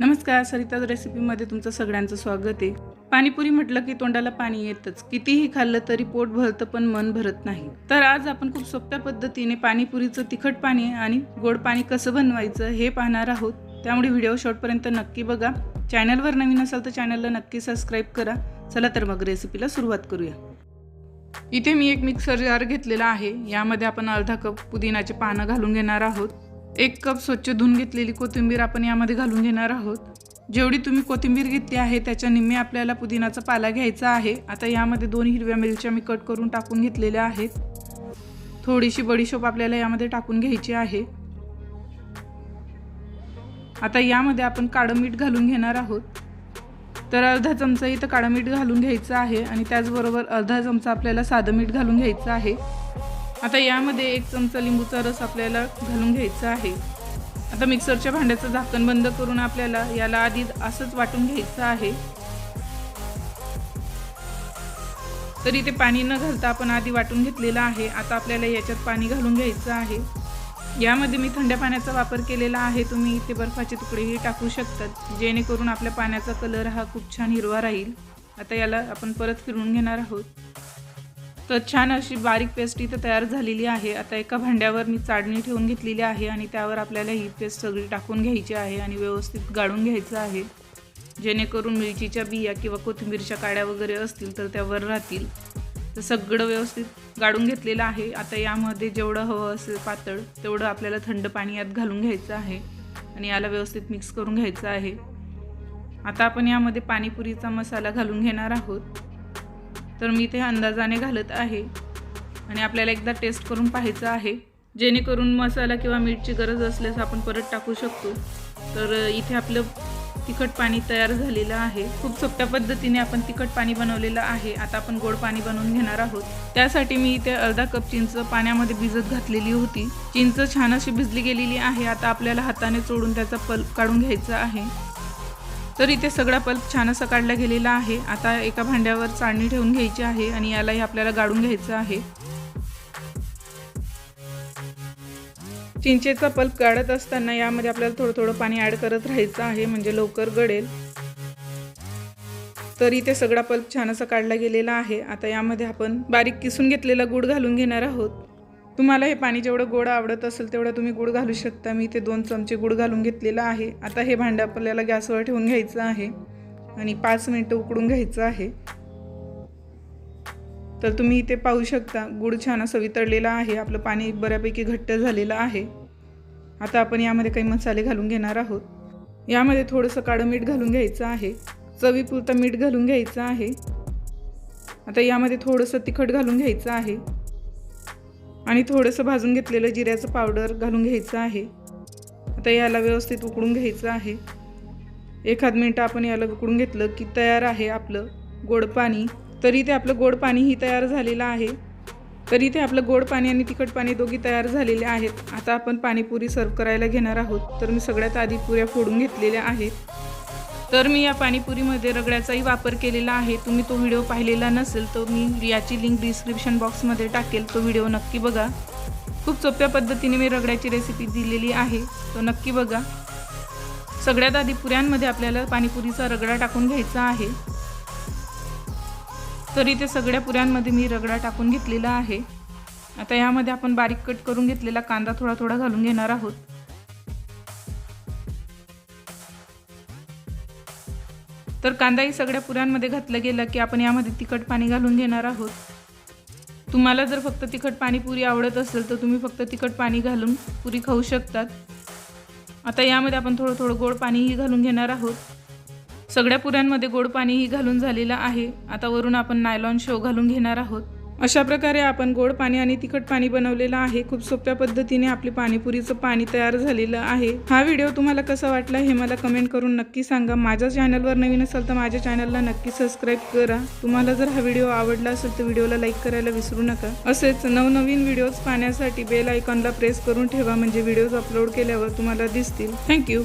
नमस्कार सरिताज रेसिपीमध्ये तुमचं सगळ्यांचं स्वागत आहे. पाणीपुरी म्हटलं की तोंडाला पाणी येतच. कितीही खाल्लं तरी पोट भरतं पण मन भरत नाही. तर आज आपण खूप सोप्या पद्धतीने पाणीपुरीचं तिखट पाणी आणि गोड पाणी कसं बनवायचं हे पाहणार आहोत. त्यामुळे व्हिडिओ शॉर्टपर्यंत नक्की बघा. चॅनलवर नवीन असाल तर चॅनलला नक्की सबस्क्राईब करा. चला तर मग रेसिपीला सुरुवात करूया. इथे मी एक मिक्सर जार घेतलेला आहे. यामध्ये आपण अर्धा कप पुदिनाचे पानं घालून घेणार आहोत. एक कप स्वच्छ धुवून घेतलेली कोथिंबीर आपण यामध्ये घालून घेणार आहोत. जेवढी तुम्ही कोथिंबीर घेतली आहे त्याच्या निम्मे आपल्याला पुदिनाचा पाला घ्यायचा आहे. आता यामध्ये दोन हिरव्या मिरच्या मी कट करून टाकून घेतलेल्या आहेत. थोडीशी बडीशोप आपल्याला यामध्ये टाकून घ्यायची आहे. आता यामध्ये आपण काळं मीठ घालून घेणार आहोत. तर अर्धा चमचा इथं काळं मीठ घालून घ्यायचं आहे आणि त्याचबरोबर अर्धा चमचा आपल्याला साधं मीठ घालून घ्यायचं आहे. आता यामध्ये एक चमचा लिंबूचा रस आपल्याला घालून घ्यायचा आहे. आता मिक्सरच्या भांड्याचं झाकण बंद करून आपल्याला याला आधी असंच वाटून घ्यायचं आहे. तर इथे पाणी न घालता आपण आधी वाटून घेतलेलं आहे. आता आपल्याला याच्यात पाणी घालून घ्यायचं आहे. यामध्ये मी थंड पाण्याचा वापर केलेला आहे. तुम्ही इथे बर्फाचे तुकडेही टाकू शकतात जेणेकरून आपल्या पाण्याचा कलर हा खूप छान हिरवा राहील. आता याला आपण परत फिरून घेणार आहोत. तर छान अशी बारीक पेस्ट इथं तयार झालेली आहे. आता एका भांड्यावर मी चाळणी ठेवून घेतलेली आहे आणि त्यावर आपल्याला ही पेस्ट सगळी टाकून घ्यायची आहे आणि व्यवस्थित गाळून घ्यायचं आहे. जेणेकरून मिरचीच्या बिया किंवा कोथिंबीरच्या काड्या वगैरे असतील तर त्या वर राहतील. तर सगळं व्यवस्थित गाळून घेतलेलं आहे. आता यामध्ये जेवढं हवं असेल पातळ तेवढं आपल्याला थंड पाणी यात घालून घ्यायचं आहे आणि याला व्यवस्थित मिक्स करून घ्यायचं आहे. आता आपण यामध्ये पाणीपुरीचा मसाला घालून घेणार आहोत. तर मी ते अंदाजाने घालत आहे. आणि आपल्याला एकदा टेस्ट करून पाहायचं आहे. जेणेकरून मसाला किंवा मीठची गरज असल्यास आपण परत टाकू शकतो. तर इथे आपलं तिखट पाणी तयार झालेलं आहे. खूप सोप्या पद्धतीने आपण तिखट पाणी बनवलेलं आहे. आता आपण गोड पाणी बनवून घेणार आहोत. त्यासाठी मी इथे अर्धा कप चिंच पाण्यामध्ये भिजत घातलेली होती. चिंच छान अशी भिजली गेलेली आहे. आता आपल्याला हाताने चोडून त्याचा पल्प काढून घ्यायचा आहे. तर इथे सगळा पल्प छान असा काढला गेलेला आहे. आता एका भांड्यावर चाळणी ठेवून घ्यायची आहे आणि यालाही आपल्याला गाळून घ्यायचं आहे. चिंचेचा पल्प काढत असताना यामध्ये आपल्याला थोडं थोडं पाणी ॲड करत राहायचं आहे म्हणजे लवकर गळेल तर इथे सगळा पल्प छान असा काढला गेलेला आहे. आता यामध्ये आपण बारीक किसून घेतलेला गुड घालून घेणार आहोत. तुम्हाला हे पाणी जेवढं गोड आवडत असेल तेवढं तुम्ही गुड घालू शकता. मी इथे दोन चमचे गुड घालून घेतलेलं आहे. आता हे भांडं आपल्याला गॅसवर ठेवून घ्यायचं आहे आणि पाच मिनटं उकडून घ्यायचं आहे. तर तुम्ही इथे पाहू शकता गुड छान असं वितळलेलं आहे. आपलं पाणी बऱ्यापैकी घट्ट झालेलं आहे. आता आपण यामध्ये काही मसाले घालून घेणार आहोत. यामध्ये थोडंसं काळं मीठ घालून घ्यायचं आहे. चवीपुरतं मीठ घालून घ्यायचं आहे. आता यामध्ये थोडंसं तिखट घालून घ्यायचं आहे. आणि थोडंसं भाजून घेतलेलं जिऱ्याचं पावडर घालून घ्यायचं आहे. आता याला व्यवस्थित उकडून घ्यायचं आहे. एखाद मिनटं आपण याला उकडून घेतलं की तयार आहे आपलं गोड पाणी. तरी ते आपलं गोड पाणीही तयार झालेलं आहे. तरी ते आपलं गोड पाणी आणि तिखट पाणी दोघी तयार झालेले आहेत. आता आपण पाणीपुरी सर्व करायला घेणार आहोत. तर मी सगळ्यात आधी पुऱ्या फोडून घेतलेल्या आहेत. तर मी या पाणीपुरीमध्ये रगड्याचाही वापर केलेला आहे. तुम्ही तो व्हिडिओ पाहिलेला नसेल तर मी याची लिंक डिस्क्रिप्शन बॉक्समध्ये टाकेल. तो व्हिडिओ नक्की बघा. खूप सोप्या पद्धतीने मी रगड्याची रेसिपी दिलेली आहे. तो नक्की बघा. सगळ्यात आधी पुऱ्यांमध्ये आपल्याला पाणीपुरीचा रगडा टाकून घ्यायचा आहे. तर इथे सगळ्या पुऱ्यांमध्ये मी रगडा टाकून घेतलेला आहे. आता यामध्ये आपण बारीक कट करून घेतलेला कांदा थोडा थोडा घालून घेणार आहोत. तर कांदाही सगळ्या पुऱ्यांमध्ये घातलं गेलं की आपण यामध्ये तिखट पाणी घालून घेणार आहोत. तुम्हाला जर फक्त तिखट पाणीपुरी आवडत असेल तर तुम्ही फक्त तिखट पाणी घालून पुरी खाऊ शकतात. आता यामध्ये आपण थोडं थोडं गोड पाणीही घालून घेणार आहोत. सगळ्या पुऱ्यांमध्ये गोड पाणीही घालून झालेलं आहे. आता वरून आपण नायलॉन शो घालून घेणार आहोत. अशा प्रकारे आपण गोड पाणी आणि तिखट पाणी बनवलेलं आहे. खूप सोप्या पद्धतीने आपली पाणीपुरीचं पाणी तयार झालेलं आहे. हा व्हिडिओ तुम्हाला कसा वाटला हे मला कमेंट करून नक्की सांगा. माझ्या चॅनलवर नवीन असाल तर माझ्या चॅनलला नक्की सबस्क्राईब करा. तुम्हाला जर हा व्हिडिओ आवडला असेल तर व्हिडिओला लाईक करायला विसरू नका. असेच नवनवीन व्हिडिओज पाहण्यासाठी बेल आयकॉनला प्रेस करून ठेवा. म्हणजे व्हिडिओज अपलोड केल्यावर तुम्हाला दिसतील. थँक्यू